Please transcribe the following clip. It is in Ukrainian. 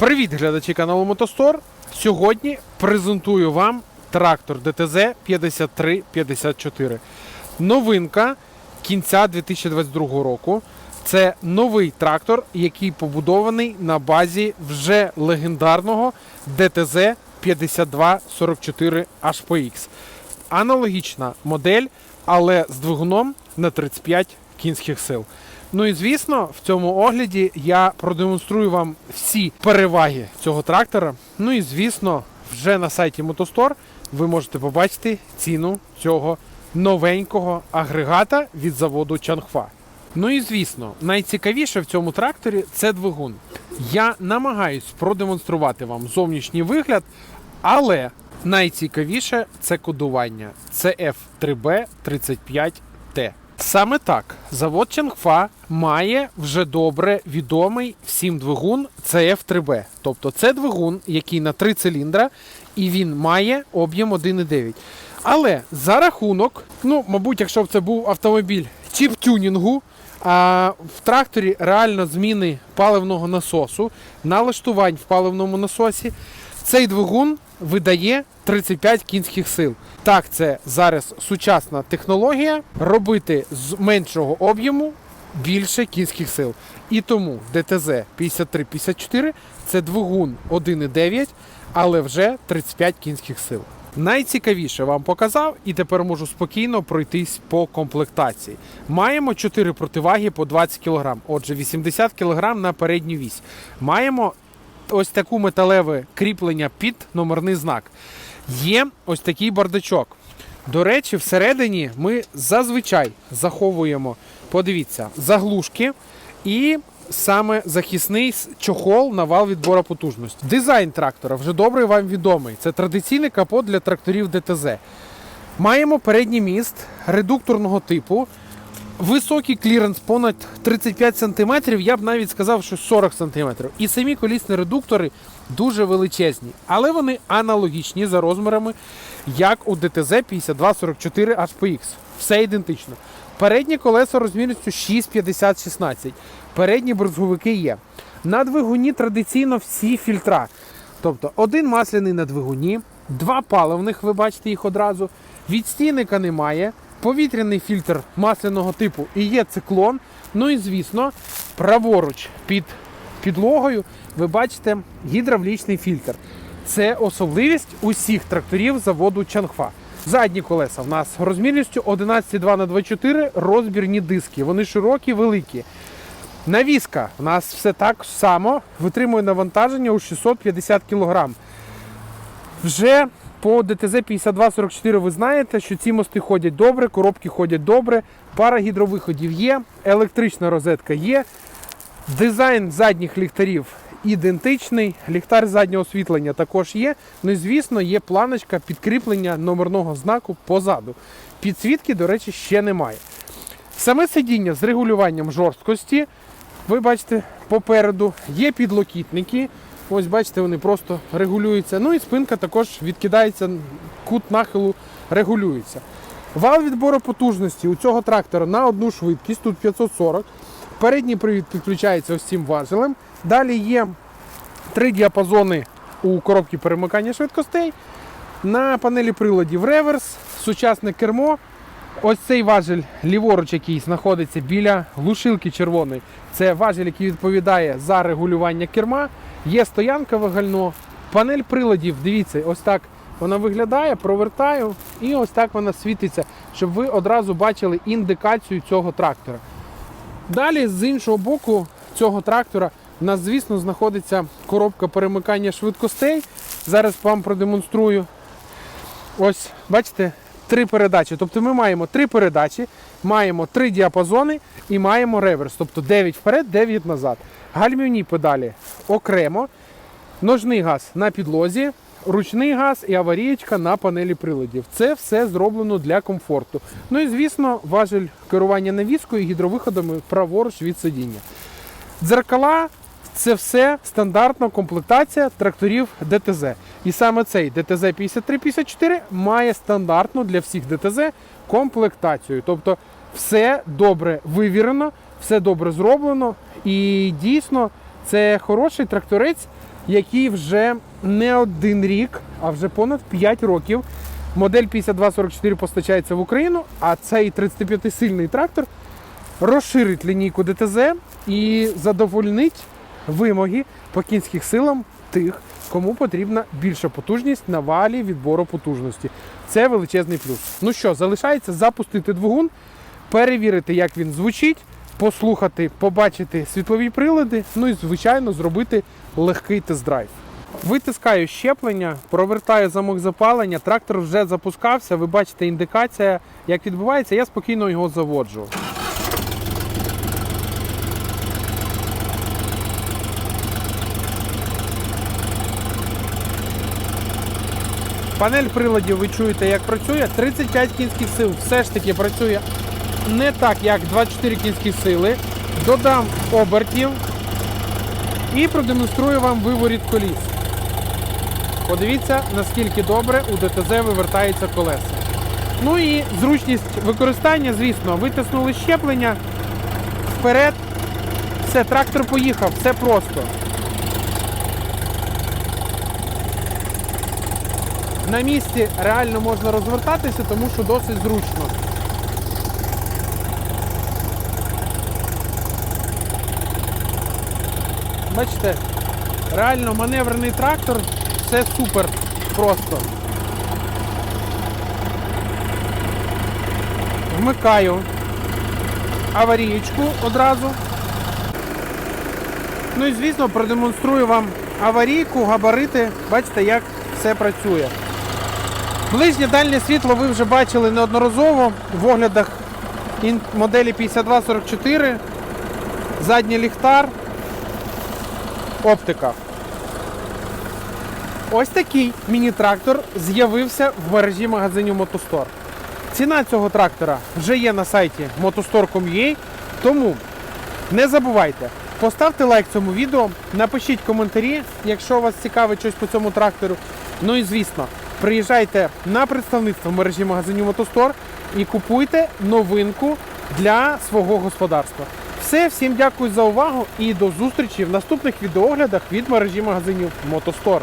Привіт, глядачі каналу Мотостор. Сьогодні презентую вам трактор ДТЗ 5354. Новинка кінця 2022 року. Це новий трактор, який побудований на базі вже легендарного ДТЗ 5244 HPX. Аналогічна модель, але з двигуном на 35 кінських сил. Ну і звісно, в цьому огляді я продемонструю вам всі переваги цього трактора. Ну і звісно, вже на сайті Мотостор ви можете побачити ціну цього новенького агрегата від заводу Чангфа. Ну і звісно, найцікавіше в цьому тракторі це двигун. Я намагаюсь продемонструвати вам зовнішній вигляд, але найцікавіше це кодування. Це F3B35T. Саме так, завод Чангфа має вже добре відомий всім двигун CF3B. Тобто це двигун, який на 3 циліндра, і він має об'єм 1,9. Але за рахунок, ну, мабуть, якщо б це був автомобіль чіп-тюнінгу, а в тракторі реально зміни паливного насосу, налаштувань в паливному насосі, цей двигун видає 35 кінських сил. Так, це зараз сучасна технологія робити з меншого об'єму більше кінських сил. І тому ДТЗ 5354 це двигун 1,9, але вже 35 кінських сил. Найцікавіше вам показав, і тепер можу спокійно пройтись по комплектації. Маємо 4 противаги по 20 кг, отже, 80 кг на передню вісь. Маємо ось таку металеве кріплення під номерний знак. Є ось такий бардачок. До речі, всередині ми зазвичай заховуємо, подивіться, заглушки і саме захисний чохол на вал відбору потужності. Дизайн трактора вже добре вам відомий. Це традиційний капот для тракторів ДТЗ. Маємо передній міст редукторного типу. Високий кліренс понад 35 см, я б навіть сказав, що 40 см. І самі колісні редуктори дуже величезні, але вони аналогічні за розмірами, як у ДТЗ 5244 HPX. Все ідентично. Передні колеса розмірністю 6,50-16. Передні брезговики є. На двигуні традиційно всі фільтра. Тобто один масляний на двигуні, два паливних, ви бачите їх одразу. Відстійника немає, повітряний фільтр масляного типу і є циклон. Ну і звісно, праворуч під підлогою ви бачите гідравлічний фільтр. Це особливість усіх тракторів заводу Чангфа. Задні колеса в нас розмірністю 11,2 на 24 розбірні диски. Вони широкі, великі. Навіска у нас все так само витримує навантаження у 650 кг. Вже по ДТЗ 5244 ви знаєте, що ці мости ходять добре, коробки ходять добре, пара гідровиходів є, електрична розетка є. Дизайн задніх ліхтарів ідентичний, ліхтар заднього освітлення також є. Ну і звісно, є планочка підкріплення номерного знаку позаду. Підсвітки, до речі, ще немає. Саме сидіння з регулюванням жорсткості. Ви бачите, попереду є підлокітники. Ось бачите, вони просто регулюються. Ну і спинка також відкидається, кут нахилу регулюється. Вал відбору потужності у цього трактора на одну швидкість, тут 540. Передній привід підключається ось цим важелем. Далі є три діапазони у коробці перемикання швидкостей. На панелі приладів реверс, сучасне кермо. Ось цей важель ліворуч, який знаходиться біля глушилки червоної. Це важель, який відповідає за регулювання керма. Є стоянкове гально. Панель приладів, дивіться, ось так вона виглядає, провертаю, і ось так вона світиться, щоб ви одразу бачили індикацію цього трактора. Далі з іншого боку цього трактора у нас, звісно, знаходиться коробка перемикання швидкостей. Зараз вам продемонструю. Ось, бачите, три передачі. Тобто ми маємо три передачі, маємо три діапазони і маємо реверс. Тобто 9 вперед, 9 назад. Гальмівні педалі окремо, ножний газ на підлозі, ручний газ і аварієчка на панелі приладів. Це все зроблено для комфорту. Ну і звісно, важель керування навіскою і гідровиходами праворуч від сидіння. Дзеркала це все стандартна комплектація тракторів ДТЗ. І саме цей ДТЗ 5354 має стандартну для всіх ДТЗ комплектацію. Тобто все добре вивірено, все добре зроблено. І дійсно це хороший тракторець який вже не один рік, а вже понад 5 років. Модель 5244 постачається в Україну, а цей 35-сильний трактор розширить лінійку ДТЗ і задовольнить вимоги по кінських силам тих, кому потрібна більша потужність на валі відбору потужності. Це величезний плюс. Ну що, залишається запустити двигун, перевірити, як він звучить, послухати, побачити світлові прилади, ну і, звичайно, зробити легкий тест-драйв. Витискаю щеплення, провертаю замок запалення, трактор вже запускався. Ви бачите індикація, як відбувається, я спокійно його заводжу. Панель приладів ви чуєте, як працює. 35 кінських сил все ж таки працює не так, як 24 кінські сили. Додам обертів і продемонструю вам виворіт коліс. Подивіться, наскільки добре у ДТЗ вивертаються колеса. Ну і зручність використання, звісно, витиснули щеплення вперед. Все, трактор поїхав, все просто. На місці реально можна розвертатися, тому що досить зручно. Бачите, реально маневрений трактор, все супер просто. Вмикаю аварієчку одразу. Ну і звісно продемонструю вам аварійку, габарити. Бачите, як все працює. Ближнє дальнє світло ви вже бачили неодноразово в оглядах моделі 5244, задній ліхтар, оптика. Ось такий міні-трактор з'явився в мережі магазинів Мотостор. Ціна цього трактора вже є на сайті motostore.com.ua, тому не забувайте, поставте лайк цьому відео, напишіть коментарі, якщо вас цікавить щось по цьому трактору. Ну і звісно, приїжджайте на представництво мережі магазинів Мотостор і купуйте новинку для свого господарства. Все, всім дякую за увагу і до зустрічі в наступних відеоглядах від мережі магазинів Мотостор.